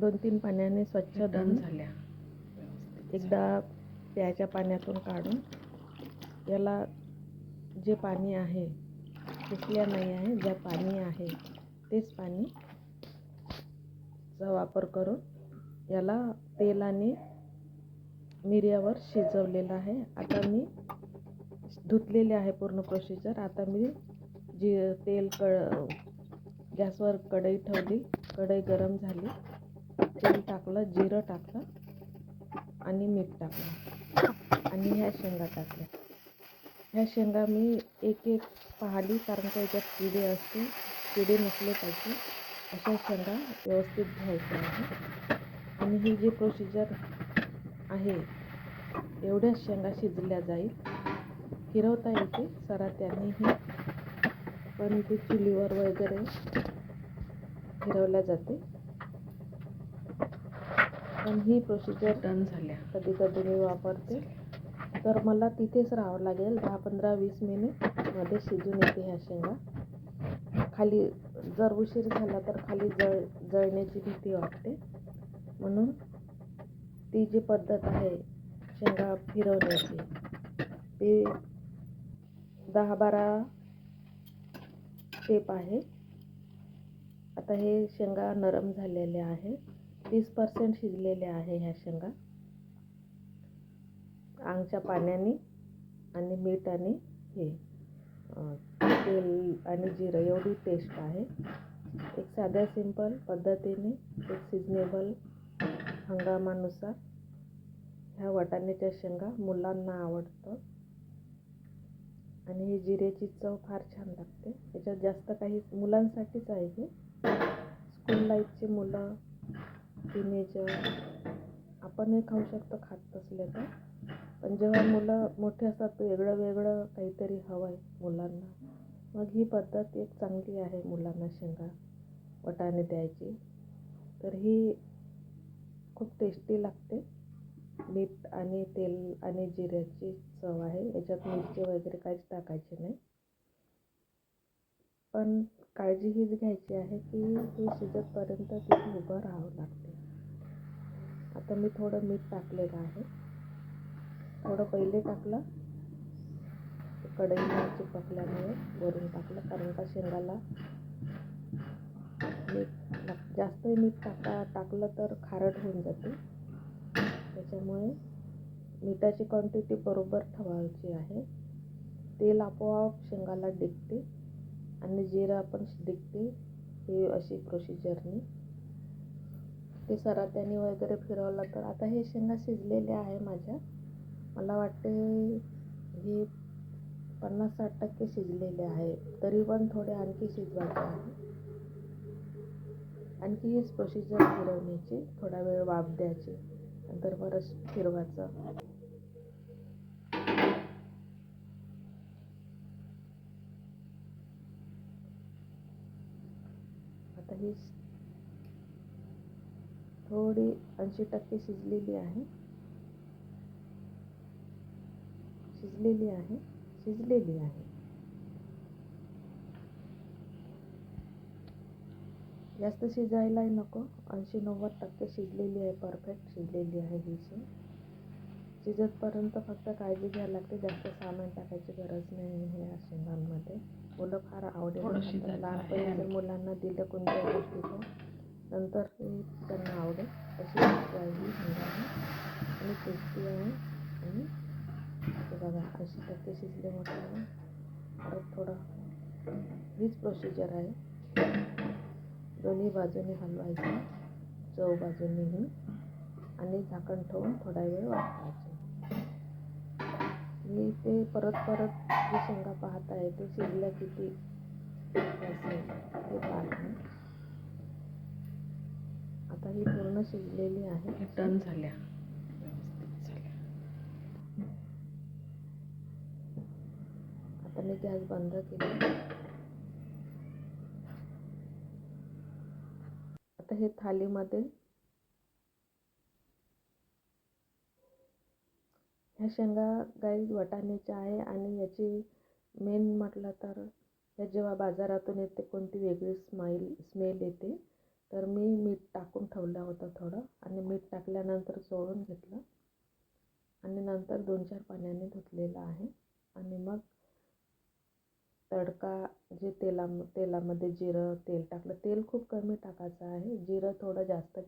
दोन तीन पाण्याने स्वच्छ धुवून झाल्या. एकदा प्यायच्या पाण्यातून काढून याला जे पाणी आहे पुसल्या नाही आहे ज्या पाणी आहे तेच पाणी चा वापर करून याला तेलाने मिऱ्यावर शिजवलेलं आहे. आता मी धुतलेले आहे पूर्ण प्रोसिजर आता मी जी तेल क गॅसवर कढई ठेवली कढई गरम झाली. तेल टाकलं जिरं टाकलं आणि मीठ टाकलं. आणि ह्या शेंगा टाकल्या. ह्या शेंगा मी एक एक पाहिली कारण का याच्यात किडे असते किडे नसले पाहिजे. अशा शेंगा व्यवस्थित घ्यायच्या आहे आणि ही जी प्रोसिजर आहे एवढ्या शेंगा शिजल्या जाईल. फिरवता येते सरात्यानेही पण ते चुलीवर वगैरे फिरवल्या जाते. पण ही प्रोसिजर डन झाल्या. कधी कधी मी वापरते. तर मला तिथेच राहावं लागेल. दहा पंधरा वीस मिनिटमध्ये शिजून येते ह्या शेंगा. खाली जर उशीर झाला तर खाली जळ जळण्याची भीती वाटते. म्हणून ती जी पद्धत आहे शेंगा फिरवण्याची ती दहा बारा स्टेप आहे. आता हे शेंगा नरम झालेले आहे तीस पर्सेंट शिजलेल्या आहे ह्या शेंगा. आंगच्या पाण्याने आणि मीठ आणि हे तेल आणि जिरं एवढी टेस्ट आहे. एक साध्या सिंपल पद्धतीने एक सिजनेबल हंगामानुसार ह्या वाटाण्याच्या शेंगा मुलांना आवडतं. आणि ही जिऱ्याची चव फार छान लागते. याच्यात जास्त काही मुलांसाठीच आहे हे. स्कूल लाईफची मुलं टीनेजर आपणही खाऊ शकतो खात असले तर. पण जेव्हा मुलं मोठे असतात वेगळं वेगळं काहीतरी हवं आहे मुलांना. मग ही पद्धत एक चांगली आहे मुलांना शेंगा वटाणे द्यायची. तर ही खूप टेस्टी लागते. मीठ आणि तेल आणि जिऱ्याची चव आहे. याच्यात मिरची वगैरे काहीच टाकायची नाही. पण काळजी हीच घ्यायची आहे की हे शिजतपर्यंत तिथे उभं राहावं लागते. आता मी थोडं मीठ टाकलेलं आहे. थोडं पहिले टाकलं. कढईला चिपकल्यामुळे वरून टाकलं कारण का शेंगाला मीठ जास्त मीठ टाका टाकलं तर खारट होऊन जाते. त्याच्यामुळे मिठाची क्वांटिटी बरोबर ठेवायची आहे. तेल आपोआप शेंगाला डिगते आणि जिरं पण दिखते हे अशी प्रोसिजरनी ते सरात्याने वगैरे फिरवलं तर आता हे शेंगा शिजलेले आहे माझ्या. मला वाटते हे पन्नास साठ टक्के शिजलेले आहे. तरी पण थोडे आणखी शिजवायचे आहे. आणखी हीच प्रोसिजर फिरवण्याची थोडा वेळ वाफ द्यायची नंतर परत फिरवायचं. आता ही थोडी ऐंशी टक्के शिजलेली आहे. शिजलेली आहे. शिजलेली आहे. जास्त शिजायलाही नको. ऐंशी नव्वद टक्के शिजलेली आहे. परफेक्ट शिजलेली आहे ही शी शिजतपर्यंत फक्त काळजी घ्यायला लागते. जास्त सामान टाकायची गरज नाही ह्या शेंगांमध्ये. मुलं फार आवडेल. लहानपणी जर मुलांना दिलं कोणत्या गोष्टीचं नंतर ते त्यांना आवडेल. अशी ही शेंगांना आणि टेस्टी आहे आणि हे बघा ऐंशी टक्के शिजले म्हटलं परत थोडं हीच प्रोसिजर आहे. दोन्ही बाजूने हलवायचं चव बाजूनेही आणि झाकण ठेवून थोडा वेळ वाफवायचे. मी ते परत परत जे शेंगा पाहत आहे ते शिजल्या किती? असेल ते पाहत आता ही पूर्ण शिजलेली आहे. व्यवस्थित झाल्या. आता मी गॅस बंद केली. आता हे थालीमध्ये ह्या शेंगा गाई वाटाण्याच्या आहे आणि याची मेन म्हटलं तर ह्या जेव्हा बाजारातून येते कोणती वेगळी स्माईल स्मेल येते तर मी मीठ टाकून ठेवलं होतं थोडं आणि मीठ टाकल्यानंतर चोळून घेतलं. आणि नंतर दोन चार पाण्याने धुतलेलं आहे. आणि मग तडका जे तेला तेलामध्ये जिरं तेल टाकलं. तेल खूप कमी टाकायचं आहे. जिरं थोडं जास्त